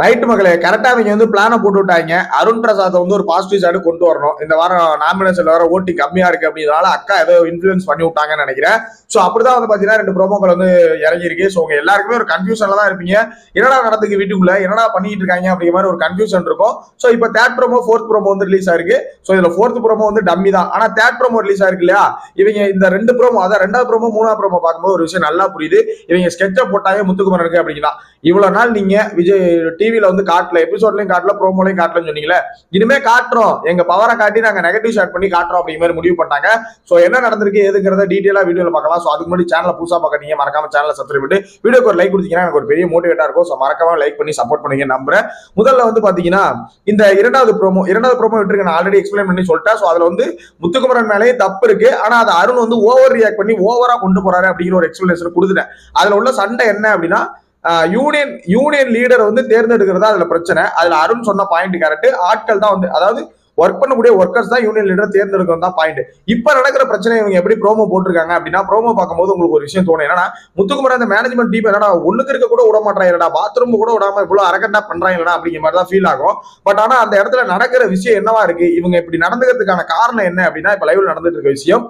Right மகளே கரெக்டா அவங்க வந்து பிளானை போட்டு விட்டாங்க. அருண் பிரசாத் வந்து ஒரு பாசிட்டிவ் சைடு கொண்டு வரணும். இந்த வாரம் நாமினேஷன்ல வர ஓட்டிங் கம்மியா இருக்கு அப்படின்றனால அக்கா ஏதோ இன்ஃபுளுன்ஸ் பண்ணி விட்டாங்கன்னு நினைக்கிறேன். சோ அப்படிதான் வந்து பாத்தீங்கன்னா ரெண்டு ப்ரோமோக்கள் வந்து இறங்கி இருக்கு ஸோ உங்க எல்லாருக்குமே ஒரு கன்ஃபியூஷன்ல தான் இருப்பீங்க. என்னடா நடந்துக்கு வீட்டுக்குள்ள? என்னடா பண்ணிட்டு இருக்காங்க அப்படிங்கிற மாதிரி ஒரு கன்ஃபியூஷன் இருக்கும். ஸோ இப்போ தேர்ட் ப்ரோமோ ஃபோர்த் ப்ரோமோ வந்து ரிலீஸ் ஆயிருக்கு. ஸோ இதுல ஃபோர்த் ப்ரோமோ வந்து டம்மி தான். ஆனா தேர்ட் ப்ரோமோ ரிலீஸ் ஆயிருக்கு இல்லையா? இவங்க இந்த ரெண்டு ப்ரோமோ அதான் ரெண்டாவது ப்ரோமோ மூணாவது ப்ரோமோ பார்க்கும்போது ஒரு விஷயம் நல்லா புரியுது. இவங்க ஸ்கெட்சை போட்டாங்க முத்துக்குமரனுக்கு அப்படின்னா இவ்வளவு நாள் நீங்க விஜய் டிவியில வந்து காட்டல எபிசோட்லயும் காட்டல ப்ரோமோலையும் காட்டலன்னு சொன்னீங்களே இனிமே காட்டுறோம். எங்க பவரை காட்டி நாங்க நெகட்டிவ் ஷேர் பண்ணி காட்டுறோம் அப்படிங்கிற மாதிரி முடிவு பண்ணாங்க சோ என்ன நடந்திருக்கு எதுங்கிறத டீட்டெயிலா வீடியோல பார்க்கலாம். சோ அதுக்கு முன்னாடி சேனலை புதுசா பார்க்கறீங்க மறக்காம சேனலை சப்ஸ்கிரைப் பண்ணி வீடியோக்கு ஒரு லைக் கொடுத்தீங்கன்னா எனக்கு ஒரு பெரிய மோட்டிவேட்டா இருக்கும். ஸோ மறக்காம லைக் பண்ணி சப்போர்ட் பண்ணீங்க நம்புறேன். முதல்ல வந்து பாத்தீங்கன்னா இந்த இரண்டாவது ப்ரோமோ இரண்டாவது ப்ரோமோ விட்டுருக்கு நான் ஆல்ரெடி எக்ஸ்பிளைன் பண்ணி சொல்லிட்டேன். சோ அதுல வந்து முத்துக்குமரன் மேலேயே தப்பு இருக்கு. ஆனா அது அருண் வந்து ஓவர் ரியாக்ட் பண்ணி ஓவரா கொண்டு போறாரு அப்படிங்கிற ஒரு எக்ஸ்பிளேஷன் கொடுத்துட்டேன். அதுல உள்ள சண்டை என்ன அப்படின்னா யூனியன் யூனியன் லீடர் வந்து தேர்ந்தெடுக்கிறது அதுல பிரச்சனை. அதுல அருண் சொன்ன பாயிண்ட் கரெக்ட் ஆட்கள் தான் வந்து அதாவது ஒர்க் பண்ணக்கூடிய ஒர்க்கர்ஸ் தான் யூனியன் லீடர் தேர்ந்தெடுக்கிறது தான் பாயிண்ட் இப்ப நடக்கிற பிரச்சனை இவங்க எப்படி ப்ரோமோ போட்டிருக்காங்க அப்படின்னா ப்ரோமோ பார்க்கும்போது உங்களுக்கு ஒரு விஷயம் தோணும். என்னன்னா முத்துக்குமரன் அந்த மேனேஜ்மெண்ட் டீம் என்னடா ஒண்ணுக்கு இருக்க கூட விட மாட்டாங்கடா பாத்ரூம் கூட விடாம இவ்வளவு அரகண்டா பண்றாங்கடா அப்படிங்கிற மாதிரி தான் ஃபீல் ஆகும். பட் ஆனா அந்த இடத்துல நடக்கிற விஷயம் என்னவா இருக்கு? இவங்க இப்படி நடந்துக்கிறதுக்கான காரணம் என்ன அப்படின்னா இப்ப லைவ்ல நடந்துட்டு இருக்க விஷயம்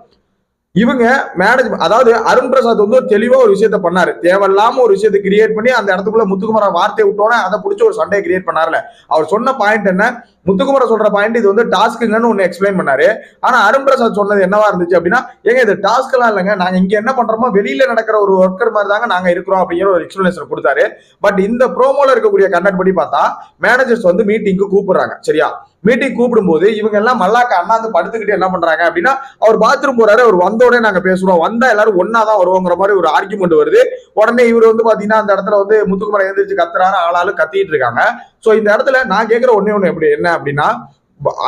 இவங்க மேனேஜ்மெண்ட் அதாவது அருண் பிரசாத் வந்து ஒரு தெளிவா ஒரு விஷயத்த பண்ணாரு. தேவையில்லாம ஒரு விஷயத்தை கிரியேட் பண்ணி அந்த இடத்துக்குள்ள முத்துக்குமார வார்த்தையை விட்டோன்னே அதை பிடிச்ச ஒரு சண்டையை கிரியேட் பண்ணார்ல. அவர் சொன்ன பாயிண்ட் என்ன? முத்துக்குமர சொல்ற பாயிண்ட் இது வந்து டாஸ்க்குங்கன்னு ஒன்று எக்ஸ்பிளைன் பண்ணாரு. ஆனா அருண் பிரசாத் சொன்னது என்னவா இருந்துச்சு அப்படின்னா ஏங்க இது டாஸ்க் எல்லாம் இல்லைங்க. நாங்க இங்க என்ன பண்றோமோ வெளியில நடக்கிற ஒரு ஒர்க்கர் மாதிரி தாங்க நாங்க இருக்கிறோம் அப்படிங்கிற ஒரு எக்ஸ்பிளனேஷன் கொடுத்தாரு. பட் இந்த ப்ரோமோல இருக்கக்கூடிய கண்டென்ட் படி பார்த்தா மேனேஜர்ஸ் வந்து மீட்டிங்க்கு கூப்பிடுறாங்க சரியா? மீட்டிங் கூப்பிடும்போது இவங்க எல்லாம் மல்லாக்க அண்ணாந்து படுத்துக்கிட்டு என்ன பண்றாங்க அப்படின்னா அவர் பாத்ரூம் போறாரு அவர் வந்தோடனே நாங்க பேசுறோம். வந்தா எல்லாரும் ஒன்னா தான் வருவோங்கிற மாதிரி ஒரு ஆர்குமெண்ட் வருது. உடனே இவர் வந்து பாத்தீங்கன்னா அந்த இடத்துல வந்து முத்துக்குமரன் எழுந்திரிச்சு கத்துறாரு ஆளாலும் கத்திட்டு இருக்காங்க. சோ இந்த இடத்துல நான் கேட்கிற ஒண்ணே ஒண்ணு எப்படி என்ன அப்படின்னா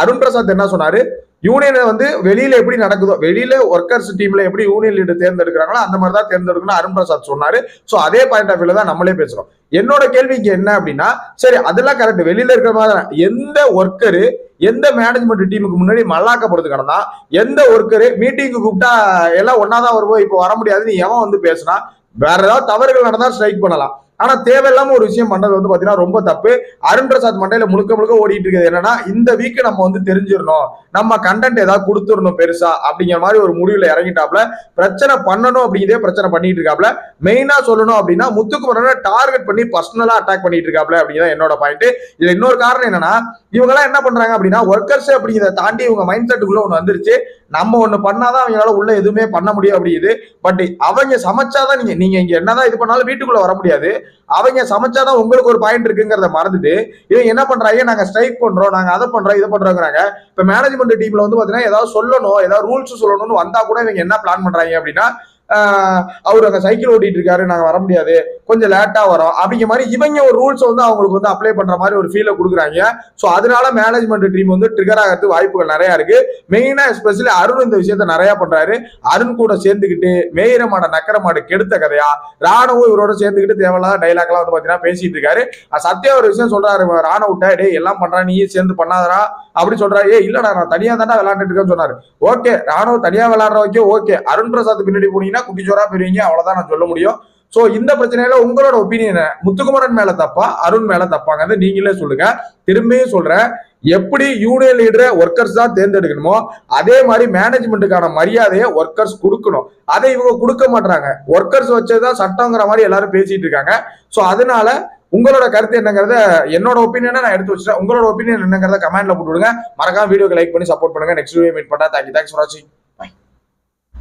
அருண் பிரசாத் என்ன சொன்னாரு? யூனியனை வந்து வெளியில எப்படி நடக்குதோ வெளியில ஒர்க்கர்ஸ் டீம்ல எப்படி யூனியன் லீடர் தேர்ந்தெடுக்கிறாங்களோ அந்த மாதிரி தான் தேர்ந்தெடுக்கணும் அருண் பிரசாத் சொன்னாரு. சோ அதே பாயிண்ட் ஆஃப் வியூல தான் நம்மளே பேசுறோம். என்னோட கேள்வி இங்க என்ன அப்படின்னா சரி அதெல்லாம் கரெக்ட் வெளியில இருக்கிற மாதிரி தான். எந்த ஒர்க்கரு எந்த மேனேஜ்மெண்ட் டீமுக்கு முன்னாடி மல்லாக்கப்படுறது கடந்தா எந்த ஒர்க்கரு மீட்டிங்க்கு கூப்பிட்டா எல்லாம் ஒன்னாதான் வருவோம் இப்போ வர முடியாதுன்னு எவன் வந்து பேசினா வேற ஏதாவது தவறுகள் நடந்தா ஸ்ட்ரைக் பண்ணலாம். ஆனா தேவையில்லாம ஒரு விஷயம் பண்றது வந்து பாத்தீங்கன்னா ரொம்ப தப்பு. அருண் பிரசாத் மண்டையில முழுக்க முழுக்க ஓடிட்டு இருக்குது. என்னன்னா இந்த வீக் நம்ம வந்து தெரிஞ்சிடணும். நம்ம கண்டென்ட் ஏதாவது கொடுத்துடணும் பெருசா அப்படிங்கிற மாதிரி ஒரு முடிவுல இறங்கிட்டாப்ல பிரச்சனை பண்ணணும் அப்படிங்கிறதே பிரச்சனை பண்ணிட்டு இருக்காப்ல மெயினா சொல்லணும் அப்படின்னா முத்துக்குமரனை டார்கெட் பண்ணி பர்சனலா அட்டாக் பண்ணிட்டு இருக்காப்ல அப்படிங்கிறத என்னோட பாயிண்ட் இதுல இன்னொரு காரணம் என்னன்னா இவங்க எல்லாம் என்ன பண்றாங்க அப்படின்னா ஒர்க்கர்ஸ் அப்படிங்கிறத தாண்டி இவங்க மைண்ட் செட்டுக்குள்ள ஒண்ணு வந்துருச்சு. நம்ம ஒண்ணு பண்ணாதான் அவங்களால உள்ள எதுவுமே பண்ண முடியும் அப்படியுது. பட் அவங்க சமைச்சாதான் நீங்க நீங்க இங்க என்னதான் இது பண்ணாலும் வீட்டுக்குள்ள வர முடியாது. அவங்க சமைச்சாதான் உங்களுக்கு ஒரு பாயிண்ட் இருக்குங்கிறத மறந்துட்டு இவங்க என்ன பண்றாங்க நாங்க ஸ்ட்ரைக் பண்றோம் நாங்க அதை பண்றோம் இதை பண்றோங்கிறாங்க. இப்ப மேனேஜ்மெண்ட் டீம்ல வந்து பாத்தீங்கன்னா ஏதாவது சொல்லணும் ஏதாவது ரூல்ஸ் சொல்லணும்னு வந்தா கூட இவங்க என்ன பிளான் பண்றாங்க அப்படின்னா அவர் அங்க சைக்கிள் ஓட்டிட்டு இருக்காரு நாங்க வர முடியாது. கொஞ்சம் லேட்டா வரும். அப்படிங்கிற மாதிரி இவங்க ஒரு ரூல்ஸ் வந்து அவங்களுக்கு வந்து அப்ளை பண்ற மாதிரி ஒரு ஃபீலை கொடுக்குறாங்க. சோ அதனால மேனேஜ்மெண்ட் டீம் வந்து ட்ரிகர் ஆகிறதுக்கு வாய்ப்புகள் நிறைய இருக்கு. மெயினா எஸ்பெஷலி அருண் இந்த விஷயத்த நிறைய பண்றாரு. அருண் கூட சேர்ந்துக்கிட்டு மேயிற மாட நக்கர மாடு கெடுத்த கதையா ராணுவம் இவரோட சேர்ந்துக்கிட்டு தேவையில்லாத டைலாக் எல்லாம் வந்து பாத்தீங்கன்னா பேசிட்டு இருக்காரு. சத்யா ஒரு விஷயம் சொல்றாரு ராணுவ டே எல்லாம் பண்றா நீ சேர்ந்து பண்ணாதரா அப்படி சொல்றாரு. ஏ இல்லடா நான் தனியா தாண்டா விளையாண்டுட்டு இருக்கேன்னு சொன்னாரு. ஓகே ராணுவ தனியா விளையாடுற வரைக்கும் ஓகே. அருண் பிரசாத் பின்னாடி போனீங்கன்னா குட்டிச்சோரா பெறுவீங்க அவ்வளவுதான் நான் சொல்ல முடியும். சோ இந்த பிரச்சனையில உங்களோட ஒப்பீனியன் முத்துக்குமரன் மேல தப்பா அருண் மேல தப்பாங்கிறது நீங்களே சொல்லுங்க. திரும்பியும் சொல்றேன். எப்படி யூனியன் லீடரை ஒர்க்கர்ஸ் தான் தேர்ந்தெடுக்கணுமோ அதே மாதிரி மேனேஜ்மெண்ட்டுக்கான மரியாதையை ஒர்க்கர்ஸ் கொடுக்கணும். அதை இவங்க கொடுக்க மாட்டாங்க ஒர்க்கர்ஸ் வச்சதுதான் சட்டங்கிற மாதிரி எல்லாரும் பேசிட்டு இருக்காங்க. ஸோ அதனால உங்களோட கருத்து என்னங்கிறத என்னோட ஒப்பீனியனை நான் எடுத்து வச்சுட்டேன். உங்களோட ஒப்பீனியன் என்னங்கிறத கமெண்ட்ல போட்டு விடுங்க மறக்காம வீடியோக்கு லைக் பண்ணி சப்போர்ட் பண்ணுங்க. நெக்ஸ்ட் வீடியோ மீட் பண்ணா தேங்க்யூ தேங்க்ஸ் ஃபார் வாட்சிங்